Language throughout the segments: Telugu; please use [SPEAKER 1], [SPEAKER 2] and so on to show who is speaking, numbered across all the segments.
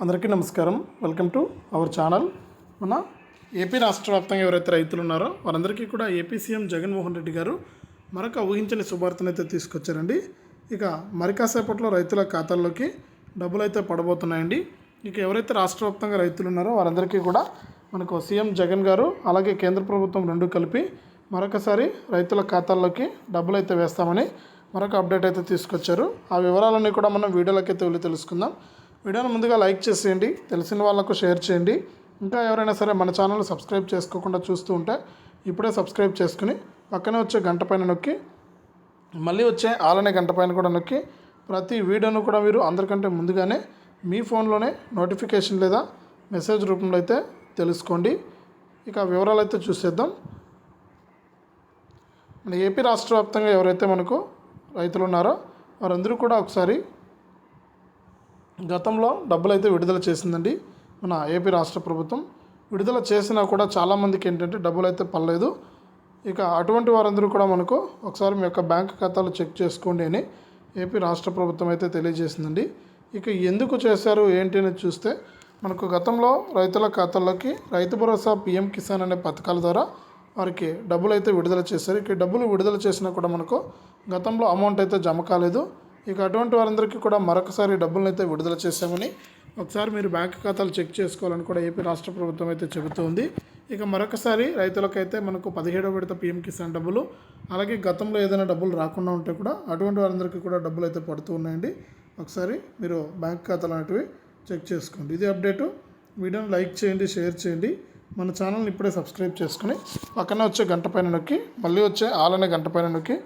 [SPEAKER 1] అందరికీ నమస్కారం. వెల్కమ్ టు అవర్ ఛానల్ మన ఏపీ రాష్ట్ర వ్యాప్తంగా ఎవరైతే రైతులు ఉన్నారో వారందరికీ కూడా ఏపీ సీఎం జగన్మోహన్ రెడ్డి గారు మరొక ఊహించని శుభార్తను అయితే తీసుకొచ్చారండి. ఇక మరి కాసేపట్లో రైతుల ఖాతాల్లోకి డబ్బులు అయితే పడబోతున్నాయండి. ఇక ఎవరైతే రాష్ట్ర వ్యాప్తంగా రైతులు ఉన్నారో వారందరికీ కూడా మనకు సీఎం జగన్ గారు అలాగే కేంద్ర ప్రభుత్వం రెండు కలిపి మరొకసారి రైతుల ఖాతాల్లోకి డబ్బులు అయితే వేస్తామని మరొక అప్డేట్ అయితే తీసుకొచ్చారు. ఆ వివరాలన్నీ కూడా మనం వీడియోలోకి అయితే వెళ్ళి తెలుసుకుందాం. వీడియోను ముందుగా లైక్ చేసేయండి తెలిసిన వాళ్ళకు షేర్ చేయండి. ఇంకా ఎవరైనా సరే మన ఛానల్ సబ్స్క్రైబ్ చేసుకోకుండా చూస్తూ ఉంటే ఇప్పుడే సబ్స్క్రైబ్ చేసుకుని పక్కనే వచ్చే గంట పైన నొక్కి మళ్ళీ వచ్చే ఆలనే గంట పైన కూడా నొక్కి ప్రతి వీడియోను కూడా మీరు అందరికంటే ముందుగానే మీ ఫోన్లోనే నోటిఫికేషన్ లేదా మెసేజ్ రూపంలో అయితే తెలుసుకోండి. ఇక వివరాలు అయితే చూసేద్దాం. మన ఏపీ రాష్ట్ర వ్యాప్తంగా ఎవరైతే మనకు రైతులు ఉన్నారో వారందరూ కూడా ఒకసారి గతంలో డబ్బులు అయితే విడుదల చేసిందండి మన ఏపీ రాష్ట్ర ప్రభుత్వం. విడుదల చేసినా కూడా చాలామందికి ఏంటంటే డబ్బులు అయితే పర్లేదు ఇక అటువంటి వారందరూ కూడా మనకు ఒకసారి మీ యొక్క బ్యాంక్ ఖాతాలు చెక్ చేసుకోండి అని ఏపీ రాష్ట్ర ప్రభుత్వం అయితే తెలియజేసిందండి. ఇక ఎందుకు చేశారు ఏంటి అని చూస్తే మనకు గతంలో రైతుల ఖాతాల్లోకి రైతు భరోసా పిఎం కిసాన్ అనే పథకాల ద్వారా వారికి డబ్బులు అయితే విడుదల చేశారు. ఇక డబ్బులు విడుదల చేసినా కూడా మనకు గతంలో అమౌంట్ అయితే జమ కాలేదు. ఇక అటువంటి వారందరికీ కూడా మరొకసారి డబ్బులను అయితే విడుదల చేశామని ఒకసారి మీరు బ్యాంక్ ఖాతాలు చెక్ చేసుకోవాలని కూడా ఏపీ రాష్ట్ర ప్రభుత్వం అయితే చెబుతోంది. ఇక మరొకసారి రైతులకైతే మనకు పదిహేడవ విడత పీఎం కిసాన్ డబ్బులు అలాగే గతంలో ఏదైనా డబ్బులు రాకుండా ఉంటే కూడా అటువంటి వారందరికీ కూడా డబ్బులు అయితే పడుతూ ఉన్నాయండి. ఒకసారి మీరు బ్యాంక్ ఖాతాలు అనేటివి చెక్ చేసుకోండి. ఇది అప్డేటు. వీడియోని లైక్ చేయండి షేర్ చేయండి. మన ఛానల్ని ఇప్పుడే సబ్స్క్రైబ్ చేసుకుని పక్కనే వచ్చే గంట పైన నొక్కి మళ్ళీ వచ్చే ఆలనే గంట పైన నొక్కి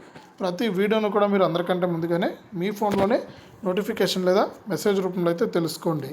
[SPEAKER 1] ప్రతి వీడియోను కూడా మీరు అందరికంటే ముందుగానే మీ ఫోన్లోనే నోటిఫికేషన్ లేదా మెసేజ్ రూపంలో అయితే తెలుసుకోండి.